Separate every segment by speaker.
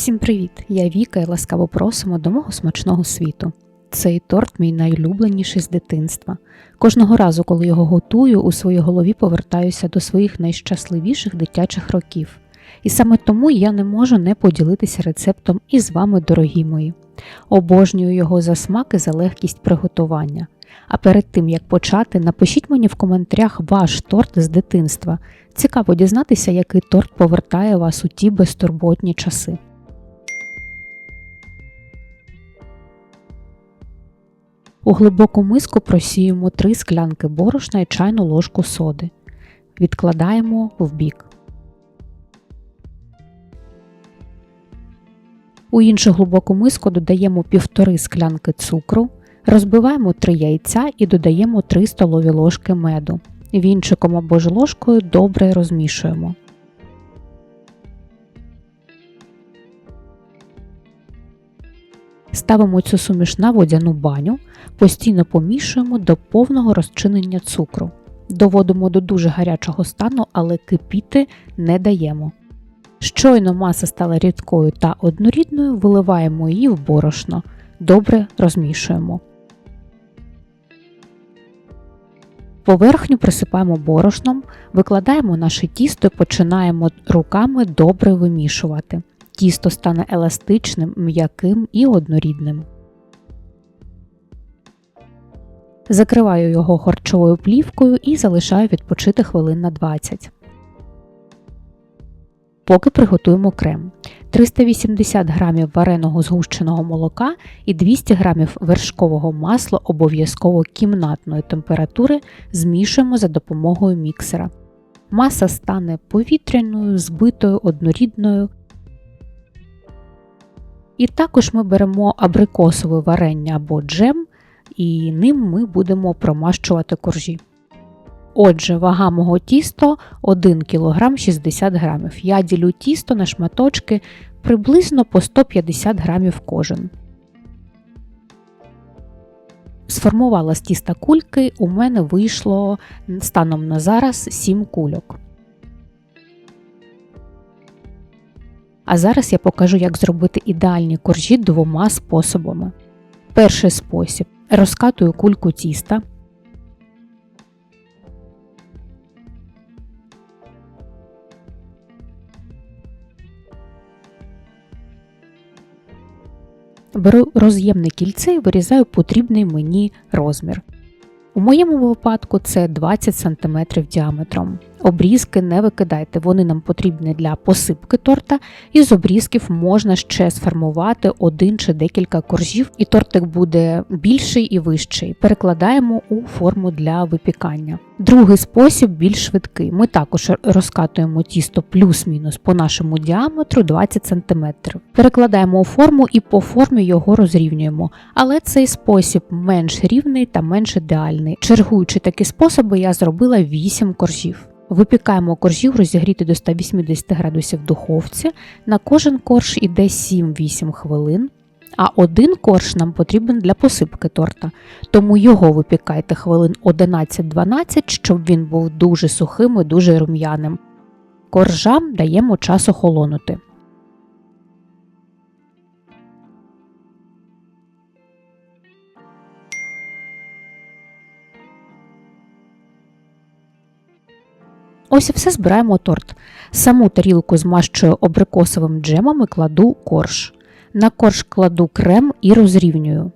Speaker 1: Всім привіт! Я Віка і ласкаво просимо до мого смачного світу. Цей торт мій найулюбленіший з дитинства. Кожного разу, коли його готую, у своїй голові повертаюся до своїх найщасливіших дитячих років. І саме тому я не можу не поділитися рецептом із вами, дорогі мої. Обожнюю його за смак і за легкість приготування. А перед тим як почати, напишіть мені в коментарях ваш торт з дитинства. Цікаво дізнатися, який торт повертає вас у ті безтурботні часи. У глибоку миску просіємо 3 склянки борошна і чайну ложку соди. Відкладаємо в бік. У іншу глибоку миску додаємо 1,5 склянки цукру, розбиваємо 3 яйця і додаємо 3 столові ложки меду. Вінчиком або ж ложкою добре розмішуємо. Ставимо цю суміш на водяну баню, постійно помішуємо до повного розчинення цукру. Доводимо до дуже гарячого стану, але кипіти не даємо. Щойно маса стала рідкою та однорідною, виливаємо її в борошно, добре розмішуємо. Поверхню присипаємо борошном, викладаємо наше тісто і починаємо руками добре вимішувати. Тісто стане еластичним, м'яким і однорідним. Закриваю його харчовою плівкою і залишаю відпочити хвилин на 20. Поки приготуємо крем. 380 г вареного згущеного молока і 200 г вершкового масла обов'язково кімнатної температури змішуємо за допомогою міксера. Маса стане повітряною, збитою, однорідною. І також ми беремо абрикосове варення або джем, і ним ми будемо промащувати коржі. Отже, вага мого тісто 1 кг 60 г. Я ділю тісто на шматочки приблизно по 150 г кожен. Сформувала з тіста кульки, у мене вийшло станом на зараз 7 кульок. А зараз я покажу, як зробити ідеальні коржі двома способами. Перший спосіб розкатую кульку тіста. Беру роз'ємне кільце і вирізаю потрібний мені розмір. У моєму випадку це 20 см діаметром. Обрізки не викидайте, вони нам потрібні для посипки торта, і з обрізків можна ще сформувати один чи декілька коржів, і тортик буде більший і вищий. Перекладаємо у форму для випікання. Другий спосіб більш швидкий. Ми також розкатуємо тісто плюс-мінус по нашому діаметру 20 см. Перекладаємо у форму і по формі його розрівнюємо. Але цей спосіб менш рівний та менш ідеальний. Чергуючи такі способи, я зробила 8 коржів. Випікаємо коржів розігріти до 180 градусів в духовці. На кожен корж іде 7-8 хвилин, а один корж нам потрібен для посипки торта, тому його випікайте хвилин 11-12, щоб він був дуже сухим і дуже рум'яним. Коржам даємо час охолонути. Ось і все збираємо торт. Саму тарілку змащую абрикосовим джемом і кладу корж. На корж кладу крем і розрівнюю.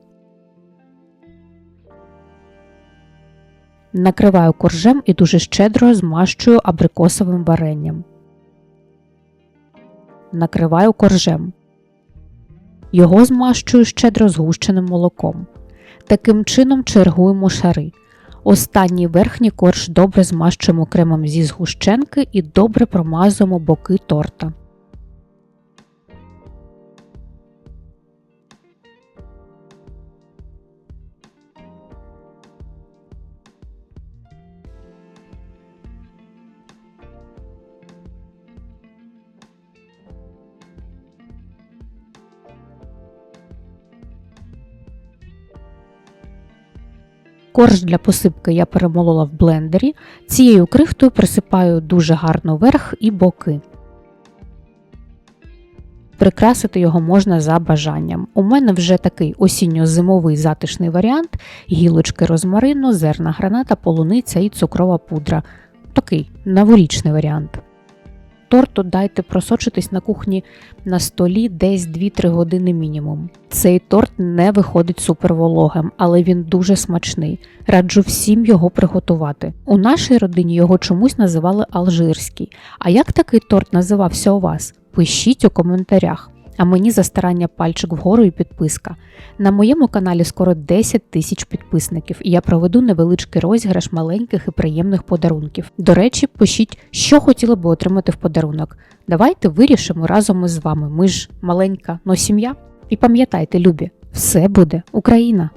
Speaker 1: Накриваю коржем і дуже щедро змащую абрикосовим варенням. Накриваю коржем. Його змащую щедро згущеним молоком. Таким чином чергуємо шари. Останній верхній корж добре змащуємо кремом зі згущенки і добре промазуємо боки торта. Корж для посипки я перемолола в блендері. Цією крихтою присипаю дуже гарно верх і боки. Прикрасити його можна за бажанням. У мене вже такий осінньо-зимовий затишний варіант: гілочки розмарину, зерна граната, полуниця і цукрова пудра. Такий новорічний варіант. Торту дайте просочитись на кухні на столі десь 2-3 години мінімум. Цей торт не виходить супервологим, але він дуже смачний. Раджу всім його приготувати. У нашій родині його чомусь називали алжирський. А як такий торт називався у вас? Пишіть у коментарях. А мені за старання пальчик вгору і підписка. На моєму каналі скоро 10 тисяч підписників, і я проведу невеличкий розіграш маленьких і приємних подарунків. До речі, пишіть, що хотіли би отримати в подарунок. Давайте вирішимо разом із вами. Ми ж маленька, но сім'я. І пам'ятайте, любі, все буде Україна!